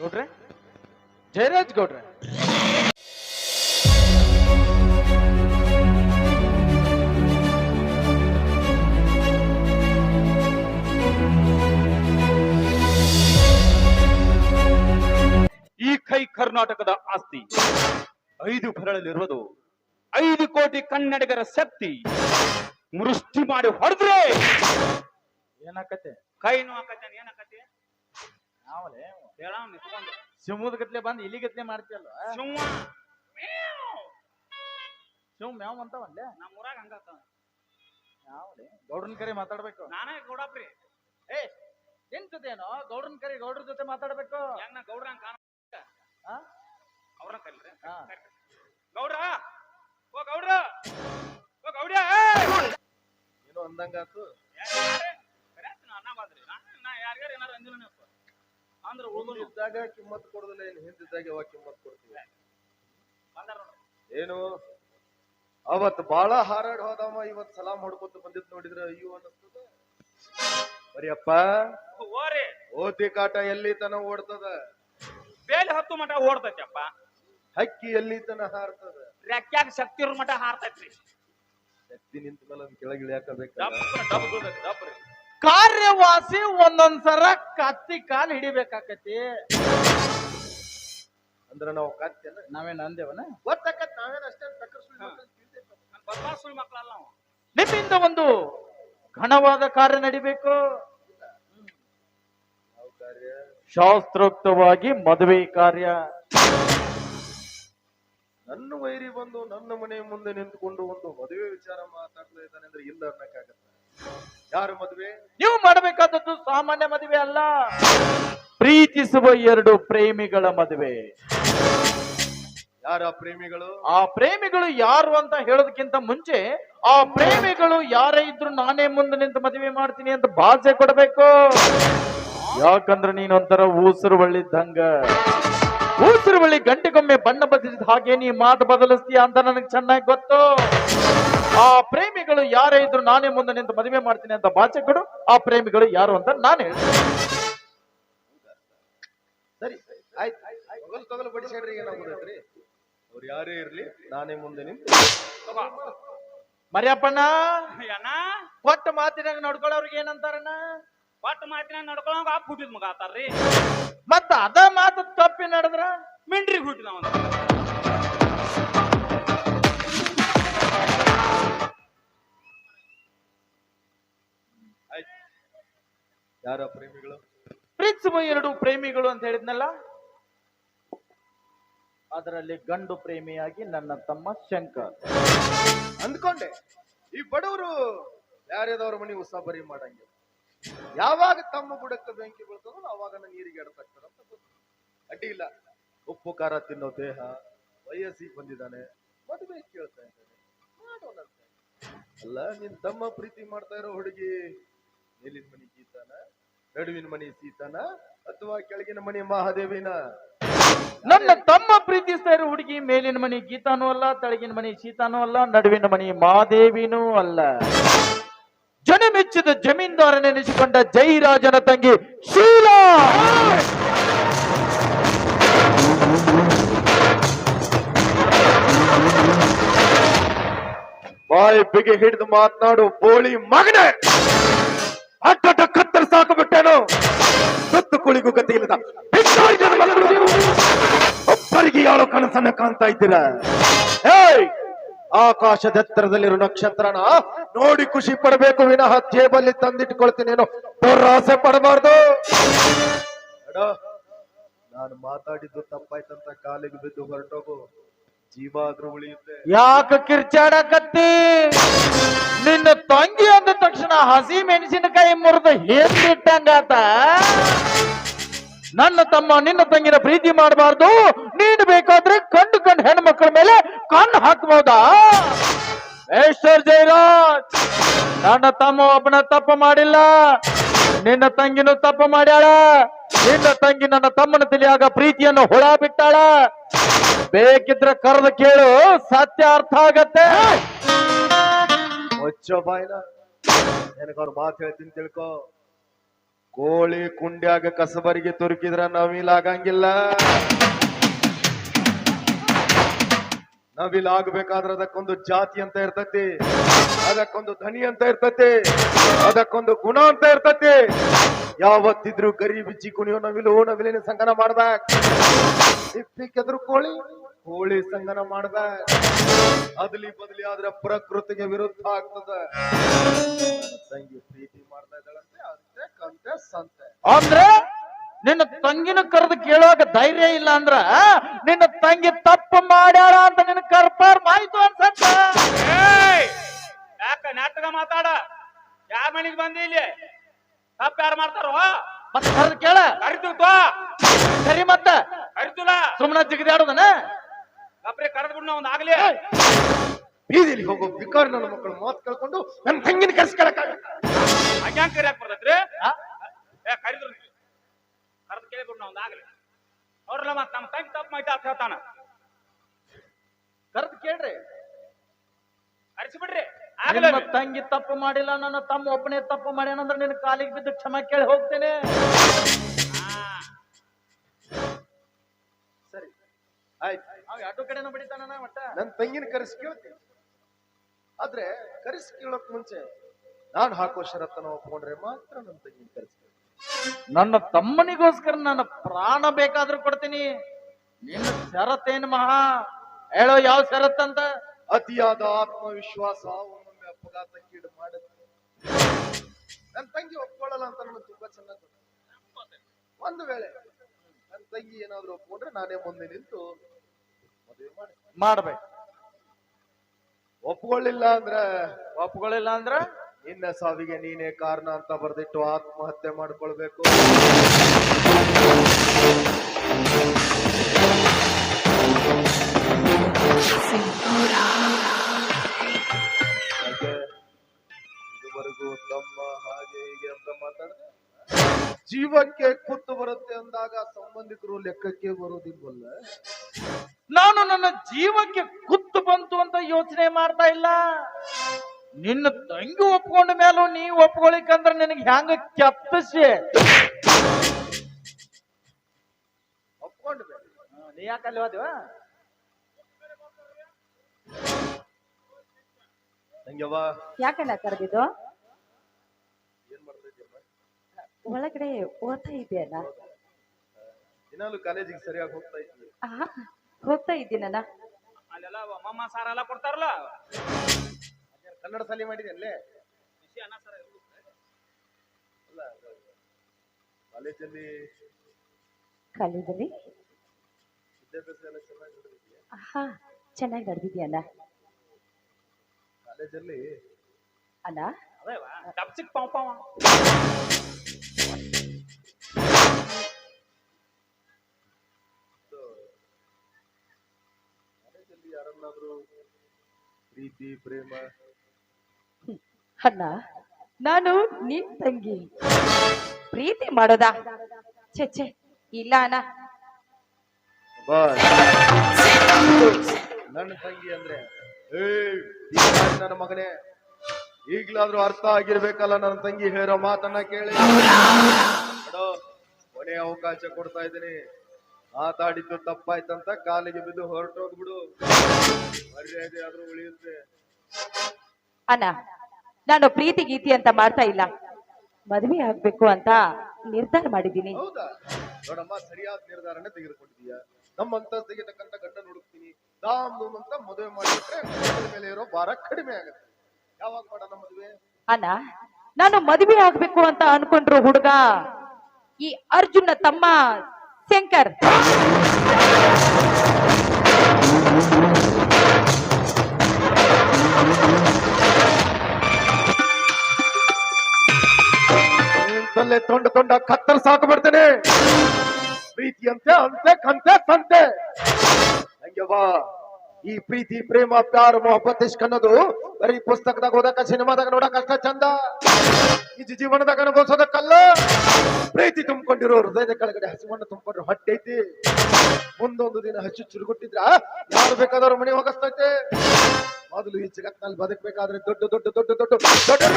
ಗೌಡ್ರೆ? ಜಯರಾಜ್ ಗೌಡ್ರೆ. ಈ ಕೈ ಕರ್ನಾಟಕದ ಆಸ್ತಿ. ಐದು ಭರಳಲ್ಲಿರುವುದು ಐದು ಕೋಟಿ ಕನ್ನಡಿಗರ ಶಕ್ತಿ. ಮೃಷ್ಟಿ ಮಾಡಿ ಹೊಡೆದ್ರೆ ಏನಾಕತೆ ಕೈ ಆಕತೆ ಏನಾಕತ್ತೆ ಶಿವಮೊಗ್ಗ ಗತ್ಲೆ ಬಂದು ಇಲ್ಲಿ ಗತ್ಲೆ ಮಾಡ್ತಿಯಲ್ಲ? ಸಿಂಹ ಸಿಂಹ ಮ್ಯಾವ್ ಅಂತಾವಲ್ಲೇ ನಮ್ಮ ಊರಾಗ ಹಂಗಾಗ್ತಾವ ನಾವಲೇ? ಗೌಡ್ರನ್ ಕರೆ ಮಾತಾಡ್ಬೇಕು. ನಾನೇ ಗೌಡಪ್ರಿ. ಏ ಏನ್ ಜೊತೆ ಏನೋ ಗೌಡ್ರನ್ ಕರಿ ಗೌಡ್ರ ಜೊತೆ ಮಾತಾಡ್ಬೇಕು. ಹೆಂಗ್ ನಾ ಗೌಡ್ರ ಹಂಗ ಆ? ಅವ್ರನ್ನ ಕರೀಲ್ರಿ. ಹಾ. ಗೌಡ್ರ! ಓ ಗೌಡ್ರ! ಓ ಗೌಡ್ಯ! ಏನೋ ಅಂದಂಗಾತು. ಅನ್ನ ಬಾದ್ರಿ. ನಾ ಯಾರ್ಯಾರ ಏನಾರ ಅಂದಿಲ್ಲ ನೀವು. ಅಂದ್ರ ಇದ್ದಾಗ ಕಿಮ್ಮತ್ ಕೊಡುದಿಲ್ಲ ಏನು ಹಿಂದಿದ್ದಾಗ ಯಾವಾಗ ಕಿಮ್ಮತ್ ಕೊಡ್ತೀವಿ? ಏನು? ಅವತ್ ಬಾಳ ಹಾರಾಡ್ ಹೋದವ ಇವತ್ ಸಲಾಮ್ ಹೊಡ್ಕೊತ ಬಂದಿದ್ ನೋಡಿದ್ರ ಅಯ್ಯೋ ಅನ್ನಿಸ್ತದ. ಬರಿಯಪ್ಪ ಓತಿ ಕಾಟ ಎಲ್ಲಿ ತನ ಓಡ್ತದ? ಬೇಲಿ ಹತ್ತು ಮಠ ಓಡ್ತೈತಪ್ಪ. ಹಕ್ಕಿ ಎಲ್ಲಿ ತನ ಹಾರ್ತದ? ರೆಕ್ಕ್ಯಾಗ ಶಕ್ತಿ ಮಟ ಹಾರ್ತೈತ್ರಿ. ಶಕ್ತಿ ನಿಂತ ಮೇಲೆ ಅದ್ ಕೆಳಗೆ ಇಳಿಯಾಕಬೇಕ ಕಾರ್ಯವಾಸಿ ಒಂದೊಂದ್ಸರ ಕತ್ತಿ ಕಾಲ್ ಹಿಡಿಬೇಕಾಕತಿ. ಅಂದ್ರೆ ನಾವು ನಾವೇನ್ ಅಂದೇವನ ಗೊತ್ತಾಕತ್ ನಾವೇನ್ ಅಷ್ಟೇ ನಾವು ನಿಮ್ಮಿಂದ ಒಂದು ಘನವಾದ ಕಾರ್ಯ ನಡಿಬೇಕು. ಶಾಸ್ತ್ರೋಕ್ತವಾಗಿ ಮದುವೆ ಕಾರ್ಯ. ನನ್ನ ವೈರಿ ಬಂದು ನನ್ನ ಮನೆ ಮುಂದೆ ನಿಂತ್ಕೊಂಡು ಒಂದು ಮದುವೆ ವಿಚಾರ ಮಾತಾಡ್ತಾ ಇದ್ದಾನೆ ಅಂದ್ರೆ ಇಲ್ಲ ಅನ್ನಕ್ಕಾಗತ್ತ? ಯಾರು ಮದುವೆ? ನೀವು ಮಾಡಬೇಕಾದದ್ದು ಸಾಮಾನ್ಯ ಮದುವೆ ಅಲ್ಲ. ಪ್ರೀತಿಸುವ ಎರಡು ಪ್ರೇಮಿಗಳ ಮದುವೆ. ಯಾರ ಪ್ರೇಮಿಗಳು? ಆ ಪ್ರೇಮಿಗಳು ಯಾರು ಅಂತ ಹೇಳೋದಕ್ಕಿಂತ ಮುಂಚೆ ಆ ಪ್ರೇಮಿಗಳು ಯಾರೇ ಇದ್ರು ನಾನೇ ಮುಂದೆ ನಿಂತು ಮದುವೆ ಮಾಡ್ತೀನಿ ಅಂತ ಭಾಷೆ ಕೊಡಬೇಕು. ಯಾಕಂದ್ರೆ ನೀನೊಂಥರ ಉಸಿರು ಬಳ್ಳಿದ್ದಂಗ ಉಸಿರು ಬಳ್ಳಿ ಗಂಟೆಗೊಮ್ಮೆ ಬಣ್ಣ ಬದಲಿಸಿದ ಹಾಗೆ ನೀ ಮಾತು ಬದಲಿಸ್ತೀಯ ಅಂತ ನನಗೆ ಚೆನ್ನಾಗಿ ಗೊತ್ತು. ಆ ಪ್ರೇಮಿಗಳು ಯಾರೇ ಇದ್ರು ನಾನೇ ಮುಂದೆ ನಿಂತು ಮದುವೆ ಮಾಡ್ತೀನಿ ಅಂತ ಬಾಚಕರು ಆ ಪ್ರೇಮಿಗಳು ಯಾರು ಅಂತ ನಾನು ಹೇಳ್ತೀನಿ. ಸರಿ ಆಯ್ತು. ತೊಗಲ್ ತೊಗಲ್ ಅವ್ರು ಯಾರೇ ಇರ್ಲಿ ನಾನೇ ಮುಂದೆ ನಿಂತು. ಮರ್ಯಪ್ಪಣ್ಣ ಅಣ್ಣ. ಕೊಟ್ಟ ಮಾತಿನಾಗ ನೋಡ್ಕೊಳ್ಳೋರ್ಗೆ ಏನಂತಾರಣ್ಣ? ಒಟ್ಟು ಮಾತಿನಾಗ ನಡ್ಕೊಳಂಗ ಆಪ್ ಹುಟ್ಟಿದ್ ಮಗ ಆತಾರ್ರಿ. ಮತ್ತ ಅದ ಮಾತು ತಪ್ಪಿ ನಡೆದ್ರ? ಮಿಂಡ್ರಿ ಹುಟ್ಟಿದ ಆಯ್ತು ಯಾರ ಪ್ರೇಮಿಗಳು? ಪ್ರೀತಿಸುವ ಎರಡು ಪ್ರೇಮಿಗಳು ಅಂತ ಹೇಳಿದ್ನಲ್ಲ? ಅದರಲ್ಲಿ ಗಂಡು ಪ್ರೇಮಿಯಾಗಿ ನನ್ನ ತಮ್ಮ ಶಂಕರ್. ಅಂದ್ಕೊಂಡೆ ಈ ಬಡವರು ಯಾರ್ಯಾದವ್ರ ಮನೆ ಉಸಾಬರಿ ಮಾಡಂಗಿಲ್ಲ. ಯಾವಾಗ ತಮ್ಮ ಬುಡಕ್ಕೆ ಬೆಂಕಿ ಬೀಳ್ತದೋ ಅವಾಗ ನೀರಿಗೆ ಎಡತಾಗ್ತಾರಂತ ಗೊತ್ತು. ಅಡ್ಡಿ ಇಲ್ಲ. ಉಪ್ಪು ಖಾರ ತಿನ್ನೋ ದೇಹ ವಯಸ್ಸಿಗೆ ಬಂದಿದ್ದಾನೆ. ಮದುವೆ ಕೇಳ್ತಾ ಇದ್ದಾನೆ. ಮಾಡೋಣ ಅಲ್ಲ ನಿನ್ ತಮ್ಮ ಪ್ರೀತಿ ಮಾಡ್ತಾ ಇರೋ ಹುಡುಗಿ ಮೇಲಿನ ಮನಿ ಗೀತಾನ ನಡುವಿನ ಮನಿ ಸೀತಾನ ಅಥವಾ ಕೆಳಗಿನ ಮನಿ ಮಹಾದೇವಿನ? ನನ್ನ ತಮ್ಮ ಪ್ರೀತಿಸ್ತಾ ಇರೋ ಹುಡುಗಿ ಮೇಲಿನ ಮನಿ ಗೀತಾನೂ ಅಲ್ಲ ತಳಗಿನ ಮನಿ ಸೀತಾನೂ ಅಲ್ಲ ನಡುವಿನ ಮನಿ ಮಾದೇವಿನೂ ಅಲ್ಲ. ಜನ ಮೆಚ್ಚಿದ ಜಮೀನ್ದಾರನೆನಿಸಿಕೊಂಡ ಜೈರಾಜನ ತಂಗಿ ಶೀಲಾ! ಬಾಯಿ ಬಿಗಿ ಹಿಡಿದು ಮಾತನಾಡು ಬೋಳಿ ಮಗನೇ! ಅಡ್ಡ ಕತ್ತರ್ ಸಾಕು ಬಿಟ್ಟೇನು? ಸತ್ತು ಕುಳಿಗೂ ಗತಿ ಇಲ್ಲದ ಒಬ್ಬರಿಗೆ ಯಾರೋ ಕನಸನ್ನ ಕಾಣ್ತಾ ಇದ್ದೀರ? ಏಯ್, ಆಕಾಶದೆತ್ತರದಲ್ಲಿರೋ ನಕ್ಷತ್ರನ ನೋಡಿ ಖುಷಿ ಪಡಬೇಕು, ವಿನಃ ಜೇಬಲ್ಲಿ ತಂದಿಟ್ಕೊಳ್ತೀನೇನೋ ದುರಾಸೆ ಪಡಬಾರ್ದು. ನಾನು ಮಾತಾಡಿದ್ದು ತಪ್ಪಾಯ್ತಂತ ಕಾಲಿಗೆ ಬಿದ್ದು ಹೊರಟೋಗು. ಜೀವ ಉಳಿಯುತ್ತೆ ಉಳಿಯುತ್ತೆ. ಯಾಕ ಕಿರ್ಚಾಡಕತ್ತಿ? ನಿನ್ನ ತಂಗಿ ಅಂದ ತಕ್ಷಣ ಹಸಿ ಮೆಣಸಿನಕಾಯಿ ಮುರಿದು ಹೇಗಿಟ್ಟಂಗಾತ ನನ್ನ ತಮ್ಮ ನಿನ್ನ ತಂಗಿನ ಪ್ರೀತಿ ಮಾಡಬಾರ್ದು. ನೀನು ಬೇಕಾದ್ರೆ ಕಂಡು ಕಂಡು ಹೆಣ್ಮಕ್ಳ ಮೇಲೆ ಕಣ್ಣು ಹಾಕ್ಬೋದಾ? ಮೇಶ್ವರ್ ಜಯರಾಜ್, ನನ್ನ ತಮ್ಮ ಒಬ್ಬನ ತಪ್ಪು ಮಾಡಿಲ್ಲ. ನಿನ್ನ ತಂಗಿನ ತಪ್ಪು ಮಾಡ್ಯಾಳ. ನಿನ್ನ ತಂಗಿ ನನ್ನ ತಮ್ಮನ ತಿಳಿಯಾಗ ಪ್ರೀತಿಯನ್ನು ಹುಳ ಬಿಟ್ಟಾಳ. ಬೇಕಿದ್ರೆ ಕರೆದು ಕೇಳು, ಸತ್ಯ ಅರ್ಥ ಆಗತ್ತೆ. ಮುಚ್ಚೋ ಬಾಯ್ನ? ನನಗವ್ರ ಮಾತು ಹೇಳ್ತೀನಿ ತಿಳ್ಕೊ. ಕೋಳಿ ಕುಂಡ್ಯಾಗ ಕಸಬರಿಗೆ ತುರುಕಿದ್ರ ನವಿಲ್ ಆಗಂಗಿಲ್ಲ. ನವಿಲ್ ಆಗ್ಬೇಕಾದ್ರ ಅದಕ್ಕೊಂದು ಜಾತಿ ಅಂತ ಇರ್ತತಿ, ಅದಕ್ಕೊಂದು ಧನಿ ಅಂತ ಇರ್ತತಿ, ಅದಕ್ಕೊಂದು ಗುಣ ಅಂತ ಇರ್ತತಿ. ಯಾವತ್ತಿದ್ರು ಗರಿ ಬಿಚ್ಚಿ ಕುಣಿಯೋ ನವಿಲು ನವಿಲಿನ ಸಂಗನ ಸಿಪ್ಪಿಕ್ಕೆದ್ರು ಕೋಳಿ. ಕೋಳಿ ಸಂಗನ ಮಾಡ್ದ. ಅದ್ಲಿ ಬದಲಿ ಆದ್ರೆ ಪ್ರಕೃತಿಗೆ ವಿರುದ್ಧ ಆಗ್ತದ. ತಂಗಿ ಪ್ರೀತಿ ಮಾಡ್ತಾ ಇದ್ದಾಳಂತೆ ಅಂತೆ ಕಂತೆ ಸಂತೆ. ಅಂದ್ರೆ ನಿನ್ನ ತಂಗಿನ ಕರೆದು ಕೇಳುವಾಗ ಧೈರ್ಯ ಇಲ್ಲ ಅಂದ್ರ ನಿನ್ನ ತಂಗಿ ತಪ್ಪು ಮಾಡ್ಯಾಳ ಅಂತ ನಿನ್ನ ಕರ್ಪಾರ್ ಮಾಯ್ತು ಅನ್ಸತ್ತ. ಏಯ್! ಯಾಕ ನಾಟಕ ಮಾತಾಡ? ಯಾರ ಮನೆಗೆ ಬಂದಿ ಇಲ್ಲಿ? ತಪ್ಪ ಯಾರು ಮಾಡ್ತಾರೋ? ಮತ್ತೆ ಕರೆದು ಕೇಳ. ಕರಿತು ಸರಿ ಮತ್ತ. ಕರಿತುಲ. ಸುಮ್ಮನೆ ಜಿಗಿದಾಡೋದನ? ಕಪ್ರಿ ಒಂದು ಆಗ್ಲೇ. ಬೀದಿಲಿ ಹೋಗೋ ಬಿಕಾರ್ ನನ್ನ ಮಕ್ಕಳು ಮಾತು ಕೇಳ್ಕೊಂಡು ನನ್ನ ತಂಗಿನ ಕರ್ಸ್ಕೊಳಕ್ಕಾಗ ಹಂಗ್ಯಾಂಗ್ ಕರಿಯಾಕ್ ಬರ್ತೈತ್ರಿ? ಏ ಕರಿದ್ರು ಕರೆದು ಕೇಳಿ ಬಿಡ್ ಒಂದ್ ಆಗ್ಲಿ. ಅವ್ರಲ್ಲ ಮತ್ ನಮ್ ತಂಗಿ ತಪ್ಪು ಮೈತ ಅಂತ ಹೇಳ್ತಾನ. ಕರೆದು ಕೇಳ್ರಿ. ಕರಿಸಿ ಬಿಡ್ರಿ ಆಗ್ಲಿ ನಿಮ್ಮ ತಂಗಿ ತಪ್ಪು ಮಾಡಿಲ್ಲ ನನ್ನ ತಮ್ಮ ಒಬ್ಬನೇ ತಪ್ಪು ಮಾಡ್ಯಾನಂದ್ರೆ ನಿನ್ನ ಕಾಲಿಗೆ ಬಿದ್ದು ಕ್ಷಮ ಕೇಳಿ ಹೋಗ್ತೇನೆ. ಆಯ್ತು. ಅವ್ ಎರಡು ಕಡೆನೂ ಬಿಡಿತಾನ ಒಟ್ಟ ನನ್ನ ತಂಗಿನ ಕರೆಸಿ ಕೇಳ್ತೀನಿ ಆದ್ರೆ ಕರೆಸಿ ಕೇಳೋಕ್ ಮುಂಚೆ ನಾನು ಹಾಕೋ ಷರತ್ತನ್ನ ಒಪ್ಕೊಂಡ್ರೆ ಮಾತ್ರ ನನ್ನ ತಂಗಿನ ಕರೆಸಿ ನನ್ನ ತಮ್ಮನಿಗೋಸ್ಕರ ನನ್ನ ಪ್ರಾಣ ಬೇಕಾದ್ರೂ ಕೊಡ್ತೀನಿ. ನಿನ್ನ ಷರತ್ತೇನು ಮಹಾ? ಹೇಳೋ ಯಾವ ಷರತ್ತಂತ ಅತಿಯಾದ ಆತ್ಮವಿಶ್ವಾಸ ಒಮ್ಮೊಮ್ಮೆ ಅಪಘಾತಕ್ಕೀಡು ಮಾಡುತ್ತೆ ನನ್ನ ತಂಗಿ ಒಪ್ಕೊಳ್ಳಲ್ಲ ಅಂತ ನನಗೆ ತುಂಬಾ ಚೆನ್ನಾಗಿ ಒಂದು ವೇಳೆ ನನ್ನ ತಂಗಿ ಏನಾದ್ರೂ ಒಪ್ಕೊಂಡ್ರೆ ನಾನೇ ಮುಂದೆ ನಿಂತು ಮಾಡ್ಬೇಕು. ಒಪ್ಕೊಳ್ಳಿಲ್ಲ ಅಂದ್ರೆ? ಒಪ್ಕೊಳ್ಳಿಲ್ಲ ಅಂದ್ರೆ? ಇನ್ನ ಸಾವಿಗೆ ನೀನೇ ಕಾರಣ ಅಂತ ಬರೆದಿಟ್ಟು ಆತ್ಮಹತ್ಯೆ ಮಾಡ್ಕೊಳ್ಬೇಕು? ಇದುವರೆಗೂ ತಮ್ಮ ಹಾಗೆ ಹೀಗೆ ಅಂತ ಮಾತಾಡಿದೆ ಜೀವಕ್ಕೆ ಕುತ್ತು ಬರುತ್ತೆ ಅಂದಾಗ ಸಂಬಂಧಿಕರು ಲೆಕ್ಕಕ್ಕೆ ಬರೋದಿಲ್ವಲ್ಲ? ನಾನು ನನ್ನ ಜೀವಕ್ಕೆ ಕುತ್ತು ಬಂತು ಅಂತ ಯೋಚನೆ ಮಾಡ್ತಾ ಇಲ್ಲ. ನಿನ್ನ ತಂಗಿ ಒಪ್ಕೊಂಡ ಮೇಲೂ ನೀ ಒಪ್ಕೊಳಿಕಂದ್ರ ನಿನಗೆ ಹೆಂಗ ಕೆತ್ತಸಿ ಒಪ್ಕೊಂಡು ನೀ ಯಾಕೆ ಅಲ್ಲಿ ಹೋದಿವ ನಂಗೆವ್ವ ಯಾಕಣ್ಣ ಕರೆದಿದ್ದು ಏನ್ ಮಾಡ್ತಾ ಇದೆಯಮ್ಮ ಒಳಗಡೆ ಓದ್ತಾ ಇದೆಯಲ್ಲ? ದಿನಾಲು ಕಾಲೇಜಿಗೆ ಸರಿಯಾಗಿ ಹೋಗ್ತಾ ಇದ್ದೀನಿ ಹೋಗ್ತಾ ಇದ್ದೀನಲ್ಲ. ಅಲ್ಲೆಲ್ಲ ಮಮ್ಮ ಸಾರ ಎಲ್ಲ ಕೊಡ್ತಾರಲ್ಲ. ಕನ್ನಡ ಸಾಲಿ ಮಾಡಿದೆ ಅಲ್ಲೇ ಬಿಸಿ ಅನ್ನ ಸಾರ. ಅಲ್ಲ ಕಾಲೇಜಲ್ಲಿ ಕಾಲೇಜಲ್ಲಿ? ವಿದ್ಯಾಭ್ಯಾಸ ಎಲ್ಲ ಚೆನ್ನಾಗಿ ನಡೆದಿದೆಯಾ? ಆಹಾ ಚೆನ್ನಾಗಿ ನಡೆದಿದ್ಯಣ್ಣ ಕಾಲೇಜಲ್ಲಿ? ಅಲ್ಲ? ಅದೇವಾ ಡಬ್ಸಿಕ್ ಪಾವ್. ಯಾರನ್ನಾದ್ರೂ ಪ್ರೀತಿ ಪ್ರೇಮ? ಅಣ್ಣ ನಾನು ನಿನ್ ತಂಗಿ. ಪ್ರೀತಿ ಮಾಡೋದಾ? ಛೆ ಛೆ ಇಲ್ಲ ಅಣ್ಣ. ನನ್ನ ತಂಗಿ ಅಂದ್ರೆ ಏಯ್ ನನ್ನ ಮಗನೇ. ಈಗ್ಲಾದ್ರೂ ಅರ್ಥ ಆಗಿರ್ಬೇಕಲ್ಲ ನನ್ನ ತಂಗಿ ಹೇಳೋ ಮಾತನ್ನ ಕೇಳಿ. ಕೊನೆ ಅವಕಾಶ ಕೊಡ್ತಾ ಇದ್ದೀನಿ. ಮಾತಾಡಿದ್ದು ತಪ್ಪಾಯ್ತಂತ ಕಾಲಿಗೆ ಬಿದ್ದು ಹೊರಟೋಗ್ಬಿಡು ಮರ್ಯಾದೆ ಆದ್ರೂ ಉಳಿಯುತ್ತೆ. ಅಣ್ಣ ನಾನು ಪ್ರೀತಿ ಗೀತಿ ಅಂತ ಮಾಡ್ತಾ ಇಲ್ಲ. ಮದುವೆ ಆಗ್ಬೇಕು ಅಂತ ನಿರ್ಧಾರ ಮಾಡಿದ್ದೀನಿ. ಹೌದಾ? ನೋಡಮ್ಮ ಸರಿಯಾದ ನಿರ್ಧಾರನೇ ತೆಗೆದುಕೊಂಡಿದೀಯ ನಮ್ಮಂತ ತೆಗಿತಕ್ಕಂತ ಗಂಡನ ಗಂಡ ಹುಡುಕ್ತೀನಿ. ದಾಮ್ ದೂಮ್ ಅಂತ ಮದುವೆ ಮಾಡಿದ್ರೆ ಗಂಡನ ಮೇಲೆ ಇರೋ ಭಾರ ಕಡಿಮೆ ಆಗುತ್ತೆ. ಯಾವಾಗ ಮಾಡೋಣ ಮದುವೆ? ಅಣ್ಣ ನಾನು ಮದುವೆ ಆಗ್ಬೇಕು ಅಂತ ಅನ್ಕೊಂಡ್ರು ಹುಡುಗ ಈ ಅರ್ಜುನ ತಮ್ಮ ಶಂಕರ್. ತೊಂಡ ತೊಂಡ ಕತ್ತಲ್ ಸಾಕು ಬಿಡ್ತೇನೆ ಪ್ರೀತಿ ಅಂತೆ ಅಂತೆ, ಕಂತೆ ಸಂತೆ ಹಂಗೆ ಬಾ. ಈ ಪ್ರೀತಿ, ಪ್ರೇಮ, ಪ್ಯಾರ, ಮೊಹಬ್ಬತ್ ಇಷ್ಕ್ ಅನ್ನೋದು ಬರೀ ಪುಸ್ತಕದಾಗ ಓದಕ ಸಿನಿಮಾದಾಗ ನೋಡಕ್ ಅಷ್ಟ ಚಂದ. ನಿಜ ಜೀವನದಾಗ ಅನುಭವಿಸೋದಕ್ಕಲ್ಲ. ಪ್ರೀತಿ ತುಂಬಿಕೊಂಡಿರೋ ಹೃದಯದ ಕೆಳಗಡೆ ಹಸಿವನ್ನು ತುಂಬಿಕೊಂಡ್ರೆ ಹೊಟ್ಟೆ ಐತಿ. ಮುಂದೊಂದು ದಿನ ಹಚ್ಚು ಚುರುಗುಟ್ಟಿದ್ರ ಯಾರು ಬೇಕಾದವ್ರ ಮನೆ ಹೋಗಸ್ತೈತೆ? ಮೊದಲು ಈ ಜಗತ್ನಲ್ಲಿ ಬದುಕಬೇಕಾದ್ರೆ ದೊಡ್ಡ ದೊಡ್ಡ ದೊಡ್ಡ ದೊಡ್ಡ ದೊಡ್ಡ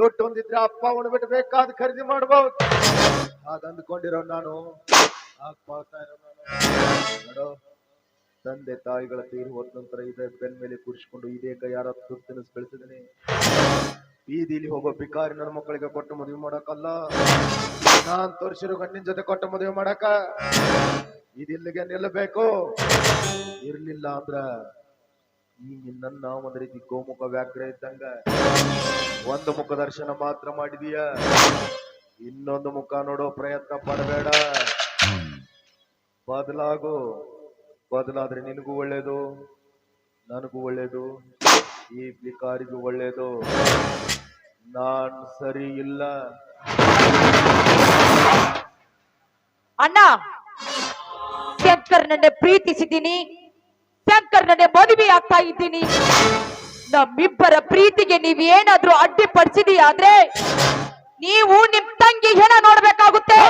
ದೊಡ್ಡ ಒಂದಿದ್ರೆ ಅಪ್ಪ ಉಣ್ಬಿಟ್ಟು ಬೇಕಾದ ಖರೀದಿ ಮಾಡ್ಬೋದು. ಹಾಗ ಅಂದ್ಕೊಂಡಿರೋ ನಾನು. ತಂದೆ, ತಾಯಿಗಳ ತೀರು ಹೋದ ನಂತರ ಇದೇ ಬೆನ್ ಮೇಲೆ ಕೂರಿಸಿಕೊಂಡು ಇದೇ ಕೈ ಯಾರ ತುರ್ತಿನ ಬೆಳೆಸಿದೀನಿ. ಬೀದಿಲಿ ಹೋಗೋ ಬಿಕಾರಿ ನನ್ನ ಮಕ್ಕಳಿಗೆ ಕೊಟ್ಟು ಮದುವೆ ಮಾಡಕ್ಕಲ್ಲ. ನಾನ್ ತೋರಿಸಿರೋ ಗಂಡಿನ ಜೊತೆ ಕೊಟ್ಟು ಮದುವೆ ಮಾಡಕ ಇದಿಲ್ಲಿಗೆ ನಿಲ್ಲಬೇಕು. ಇರ್ಲಿಲ್ಲ ಅಂದ್ರ ಈ ನಿನ್ನ ಒಂದ್ ರೀತಿ ಗೋಮುಖ ವ್ಯಾಘ್ರ ಇದ್ದಂಗ ಒಂದು ಮುಖ ದರ್ಶನ ಮಾತ್ರ ಮಾಡಿದೀಯ. ಇನ್ನೊಂದು ಮುಖ ನೋಡೋ ಪ್ರಯತ್ನ ಪಡಬೇಡ. ಬದಲಾಗು. ಬದಲಾದ್ರೆ ನಿನಗೂ ಒಳ್ಳೇದು, ನನಗೂ ಒಳ್ಳೇದು. ಈ ಬಿಕಾರಿಗೂ ಒಳ್ಳೇದು. ನಾನ್ ಸರಿ ಇಲ್ಲ ಅಣ್ಣ, ಶಂಕರ್ನನ್ನೇ ಪ್ರೀತಿಸಿದ್ದೀನಿ. ಶಂಕರ್ನನ್ನೇ ಮದುವೆ ಆಗ್ತಾ ಇದ್ದೀನಿ. ನಮ್ಮಿಬ್ಬರ ಪ್ರೀತಿಗೆ ನೀವೇನಾದ್ರೂ ಅಡ್ಡಿಪಡಿಸಿದೀಯಾದ್ರೆ ನೀವು ನಿಮ್ ತಂಗಿ ಹೆಣ ನೋಡ್ಬೇಕಾಗುತ್ತೆ.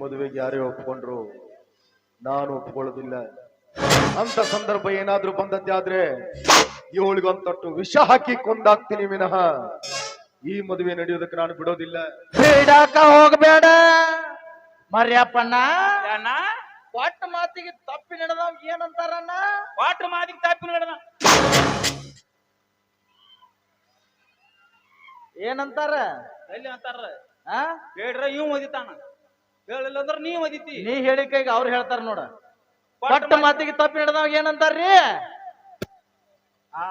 ಮದುವೆಗೆ ಯಾರೇ ಒಪ್ಕೊಂಡ್ರು ನಾನು ಒಪ್ಕೊಳ್ಳೋದಿಲ್ಲ. ಅಂತ ಸಂದರ್ಭ ಏನಾದ್ರೂ ಬಂದದ್ದೇ ಆದ್ರೆ ಇವಳಿಗೊಂದು ತೊಟ್ಟು ವಿಷ ಹಾಕಿ ಕೊಂದಾಗ್ತೀನಿ ವಿನಃ. ಈ ಮದುವೆ ನಡೆಯೋದಕ್ಕೆ ನಾನು ಬಿಡೋದಿಲ್ಲ. ಬಿಡಾಕ ಹೋಗ್ಬೇಡ. ಮರ್ಯಪ್ಪಣ್ಣ ಅಣ್ಣ ಒಟ್ಟ ಮಾತಿಗೆ ತಪ್ಪಿ ನಡೆದ ಏನಂತಾರಣ್ಣ? ವಾಟ್ರ್ ಮಾತಿಗೆ ತಪ್ಪಿ ನಡೆದ. ಏನಂತಾರ? ಎಲ್ಲಿ ಅಂತಾರ? ಹಾ ಹೇಳ್ರ ಇವ್ ಒದಿತಾನ ಹೇಳಿಲ್ಲ ಅಂದ್ರೆ ನೀವ್ ನೀ ಹೇಳಿ ಕೈಗೆ ಅವ್ರು ಹೇಳ್ತಾರ ನೋಡ. ಪಟ್ಟ ಮಾತಿಗೆ ತಪ್ಪಿ ನಡೆದವ್ ಏನಂತಾರ್ರಿ? ಆ.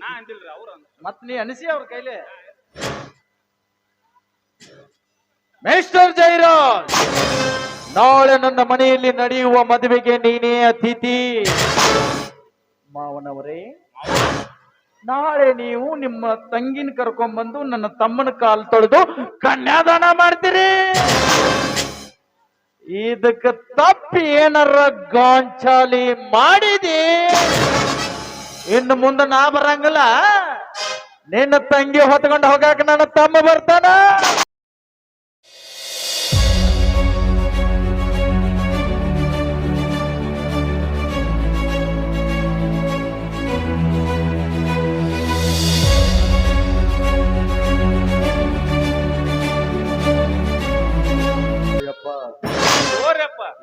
ನಾ ಅಂದಿಲ್ರಿ ಅವ್ರ ಮತ್ ನೀ ಅನಿಸಿ ಅವ್ರ ಕೈಲಿ. ಮೇಸ್ಟರ್ ಜೈರಾಜ್ ನಾಳೆ ನನ್ನ ಮನೆಯಲ್ಲಿ ನಡೆಯುವ ಮದುವೆಗೆ ನೀನೇ ಅತಿಥಿ. ಮಾವನವರೇ. ನಾಳೆ ನೀವು ನಿಮ್ಮ ತಂಗಿನ ಕರ್ಕೊಂಡ್ಬಂದು ನನ್ನ ತಮ್ಮನ ಕಾಲ್ ತೊಳೆದು ಕನ್ಯಾದಾನ ಮಾಡ್ತೀರಿ. ಇದಕ್ಕೆ ತಪ್ಪಿ ಏನಾರ ಗಾಂಚಾಲಿ ಮಾಡಿದಿ? ಇನ್ನು ಮುಂದೆ ನಾ ಬರಂಗಿಲ್ಲ. ನಿನ್ನ ತಂಗಿ ಹೊತ್ಕೊಂಡು ಹೋಗಾಕ ನನ್ನ ತಮ್ಮ ಬರ್ತಾನ?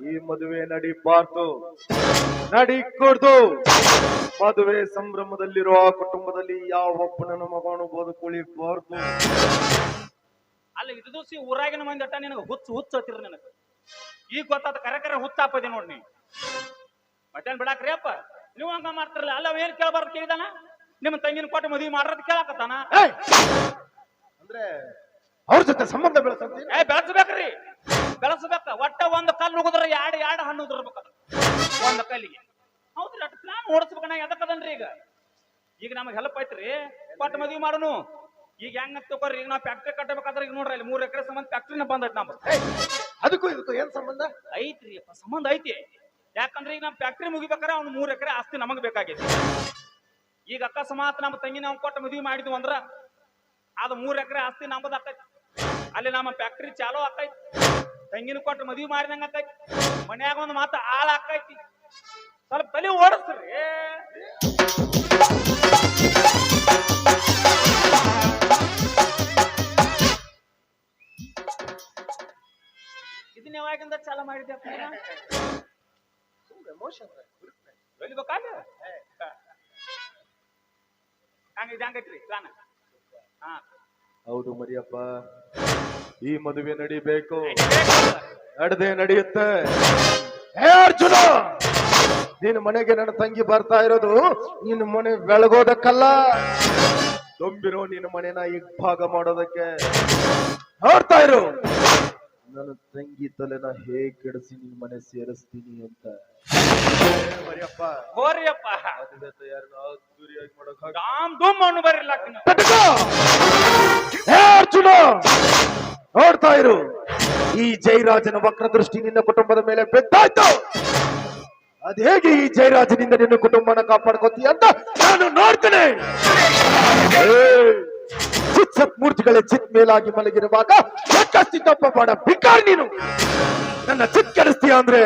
ಈ ಮದುವೆ ನಡಿಬಾರ್ದು. ನಡಿಕೊಡ್ದು ಮದುವೆ ಸಂಭ್ರಮದಲ್ಲಿರುವ ಆ ಕುಟುಂಬದಲ್ಲಿ ಯಾವೊಬ್ಬನ ಮಗನು ಬದುಕುಳಿಬಾರ್ದು ಅಲ್ಲ ಇದು ದಿವಸ ಊರಾಗಿನ ಮಂದಿ ಅಟ್ಟ ನಿನಗ ಹುಚ್ಚು ಹುಚ್ಚು ಹತ್ತಿರ ನಿನಗೆ. ಈಗ ಗೊತ್ತಾದ ಕರೆ ಕರೆ ಹುತ್ತಾಪದಿ ನೋಡಿ ನೀ. ಮತ್ತೇನ್ ಬಿಡಾಕ್ರಿ ಅಪ್ಪ. ನೀವು ಹಂಗ ಮಾಡ್ತಿರಲ್ಲ ಅಲ್ಲ ಏನ್ ಕೇಳಬಾರ್ದು ಕೇಳಿದಾನ? ನಿಮ್ಮ ತಂಗಿನ ಕೊಟ್ಟು ಮದುವೆ ಮಾಡ್ರದ್ ಕೇಳಾಕತ್ತಾನ! ಅಂದ್ರೆ ಅವ್ರ ಜೊತೆ ಸಂಬಂಧ ಬೆಳೆಸಂತೀನಿ ಏ ಬೆಳೆಸ್ಬೇಕ್ರಿ. ಬೆಳೆಸ್ಬೇಕ. ಒಟ್ಟ ಒಂದು ಕಲ್ಲು ಉಗಿದ್ರ ಎರಡು ಎರಡು ಹಣ್ಣು ಉದ್ರಬೇಕ ಒಂದ್ ಕಲ್ಲಿಗೆ. ಹೌದ್ರಿ ಅಟ್ ಪ್ಲಾನ್ ಓಡಿಸ್ಬೇಕಣ್ಣ. ಎದಕ್ಕದನ್ರಿ ಈಗ? ಈಗ ನಮಗೆ ಹೆಲ್ಪ್ ಐತ್ರಿ. ಕೊಟ್ಟ ಮದ್ವಿ ಮಾಡೋನು. ಈಗ ಹೆಂಗ ತಗೋರಿ ಈಗ ನಾವ್ ಫ್ಯಾಕ್ಟ್ರಿ ಕಟ್ಟಬೇಕಾದ್ರೆ ಈಗ ನೋಡ್ರಿ ಅಲ್ಲಿ ಮೂರ್ ಎಕರೆ ಸಂಬಂಧ ಫ್ಯಾಕ್ಟ್ರಿನ ಬಂದೈತಿ ನಮ್ದು. ಏಯ್! ಅದಕ್ಕೂ ಇದಕ್ಕೂ ಏನ್ ಸಂಬಂಧ? ಐತ್ರಿ ಸಂಬಂಧ ಐತಿ. ಯಾಕಂದ್ರೆ ಈಗ ನಮ್ ಫ್ಯಾಕ್ಟ್ರಿ ಮುಗಿಬೇಕಾರೆ ಅವ್ನು ಮೂರ್ ಎಕರೆ ಆಸ್ತಿ ನಮಗ್ ಬೇಕಾಗೈತಿ. ಈಗ ಅಕಸ್ಮಾತ್ ನಮ್ಮ ತಂಗಿ ನಾವು ಕೊಟ್ಟ ಮದುವೆ ಮಾಡಿದ್ವು ಅಂದ್ರ ಅದು ಮೂರ್ ಎಕರೆ ಆಸ್ತಿ ನಮ್ಮದ್ ಆಕೈತಿ ಅಲ್ಲಿ ನಮ್ಮ ಫ್ಯಾಕ್ಟ್ರಿ ಚಾಲೋ ಆಕೈತಿ ತಂಗಿನ ಕೊಟ್ಟು ಮದುವೆ ಮಾಡಿದಂಗ ಆಕೈತಿ ಮನ್ಯಾಗ ಒಂದು ಮಾತು ಆಳ ಆಕೈತಿ ಸ್ವಲ್ಪ ತಲೆ ಓಡಿಸ್ರಿ. ಇದನ್ನ ಯಾವಾಗಿಂದ ಚಾಲ ಮಾಡಿದ್ದೆ ನೀನು? ಬೆಳಿಬೇಕಾಗ ಹಂಗ ಹಂಗೈತ್ರಿ ಪ್ಲಾನ್ ಹಾ. ಹೌದು ಮರಿಯಪ್ಪ. ಈ ಮದುವೆ ನಡಿಬೇಕು. ನಡೆದೇ ನಡೆಯುತ್ತೆ. ಹೇ ಅರ್ಜುನ! ನಿನ್ನ ಮನೆಗೆ ನನ್ನ ತಂಗಿ ಬರ್ತಾ ಇರೋದು ನಿನ್ನ ಮನೆ ಬೆಳಗೋದಕ್ಕಲ್ಲ. ತುಂಬಿರೋ ನಿನ್ನ ಮನೆನ ಇಬ್ಬಾಗ ಮಾಡೋದಕ್ಕೆ. ನೋಡ್ತಾ ಇರು. ನನ್ನ ತಂಗಿ ತಲೆನ ಹೇಗೆ ಕೆಡಿಸಿ ನಿನ್ ಮನೆ ಸೇರಿಸ್ತೀನಿ ಅಂತ. ಹೋರಿಯಪ್ಪ ದಾಮ್ ದುಮ್ ಅರ್ಜುನ! ನೋಡ್ತಾ ಇರು. ಈ ಜೈರಾಜನ ವಕ್ರ ದೃಷ್ಟಿ ನಿನ್ನ ಕುಟುಂಬದ ಮೇಲೆ ಬಿದ್ದಾಯ್ತು. ಅದ್ ಹೇಗೆ ಈ ಜಯರಾಜನಿಂದ ನಿನ್ನ ಕುಟುಂಬನ ಕಾಪಾಡ್ಕೋತೀಯ ಅಂತ ನಾನು ನೋಡ್ತೇನೆ. ಏಯ್! ಚಿತ್ ಮೇಲಾಗಿ ಮಲಗಿರುವಾಗ ಸಾಕಷ್ಟು ತಪ್ಪ ಮಾಡ ಭಿಕಾರಿ ನೀನು. ನನ್ನ ಚಿತ್ ಕೆಡಿಸ್ತೀಯ ಅಂದ್ರೆ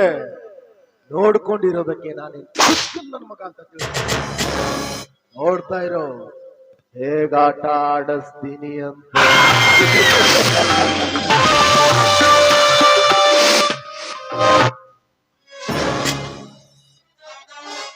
ನೋಡ್ಕೊಂಡಿರೋದಕ್ಕೆ ನಾನು ನನ್ನ ಮಗ ಅಂತ ನೋಡ್ತಾ ಇರೋ ಹೇಗಾಟ ಆಡಿಸ್ತೀನಿ ಅಂತ.